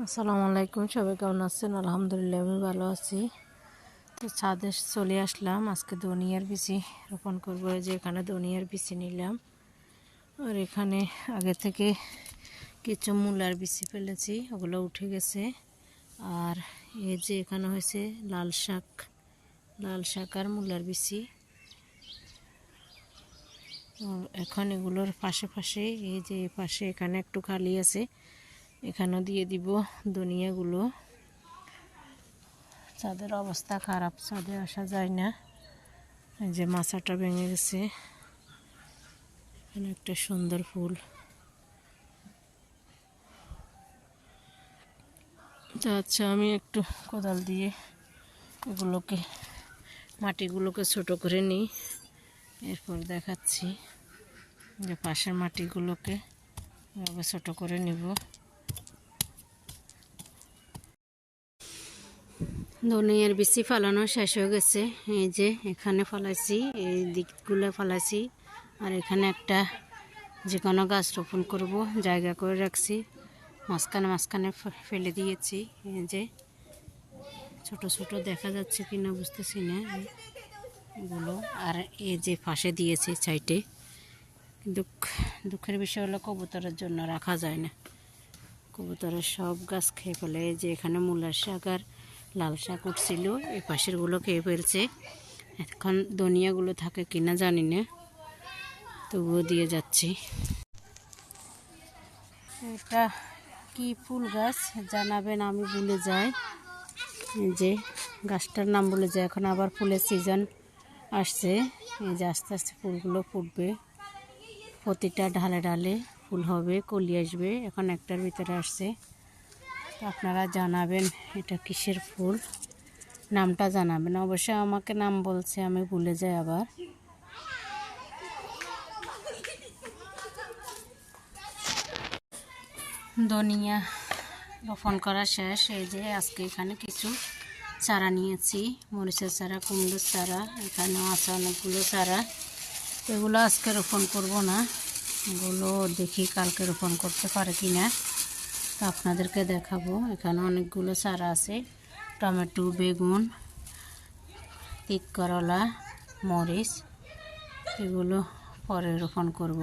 আসসালামু আলাইকুম, সবাই কেমন আছেন? আলহামদুলিল্লাহ, আমি ভালো আছি। তো ছাদে চলে আসলাম। আজকে ধনিয়ার বিচি রোপণ করব। যে এখানে ধনিয়ার বিচি নিলাম। আর এখানে আগে থেকে কিছু মূলার বিচি ফেলেছি, ওগুলো উঠে গেছে। আর এই যে এখানে হয়েছে লাল শাক লাল শাক আর মূলার বিচি। এখন এগুলোর পাশে পাশে, এই যে পাশে এখানে একটু খালি আছে। এখানেও দিয়ে দিব ধনিয়াগুলো। চাঁদের অবস্থা খারাপ, চাঁদে আসা যায় না। এই যে মাছাটা ভেঙে গেছে। একটা সুন্দর ফুল। তো আচ্ছা আমি একটু কোদাল দিয়ে এগুলোকে, মাটিগুলোকে ছোট করে নিই। এরপর দেখাচ্ছি যে পাশের মাটিগুলোকে ছোট করে নিব। ধনিয়ার বিচি ফালানো শেষ হয়ে গেছে। এই যে এখানে ফলাইছি, এই দিকগুলো ফলাইছি। আর এখানে একটা যে কোনো গাছ রোপণ করব, জায়গা করে রাখছি। মাঝখানে মাঝখানে ফেলে দিয়েছি। এই যে ছোট ছোট দেখা যাচ্ছে কি না বুঝতেছি না এগুলো। আর এই যে ফাঁসে দিয়েছি সাইডে। দুঃখ দুঃখের বিষয় হলো কবুতরের জন্য রাখা যায় না। কবুতরের সব গাছ খেয়ে ফেলে। যে এখানে মূলার শাক আর লাল শাক উঠছিল, এই পাশেরগুলো খেয়ে ফেলছে। এখন ধনিয়াগুলো থাকে কিনা জানি না, তবুও দিয়ে যাচ্ছি। এটা কি ফুল গাছ জানাবেন আমি ভুলে যাই। যে গাছটার নাম বলে যায় এখন আবার ফুলের সিজন আসছে। এই যে আস্তে আস্তে ফুলগুলো ফুটবে। প্রতিটা ঢালে ঢালে ফুল হবে, কলি আসবে, এখন একটার ভিতরে আসছে। আপনারা জানাবেন এটা কিসের ফুল? নামটা জানাবেন। অবশ্যই আমাকে নাম বলছে, আমি ভুলে যাই আবার। ধনিয়া রোপণ করা শেষ। এই যে আজকে এখানে কিছু চারা নিয়েছি। মরিচের চারা, কুমড়োর চারা, এখানেও আছে অনেকগুলো চারা। এগুলো আজকে রোপণ করব না। এগুলো দেখি কালকে রোপণ করতে পারে কি না আপনাদেরকে দেখাবো। এখানে অনেকগুলো চারা আছে। টমেটো, বেগুন, তিত করলা, মরিচ, এগুলো পরে রোপণ করব।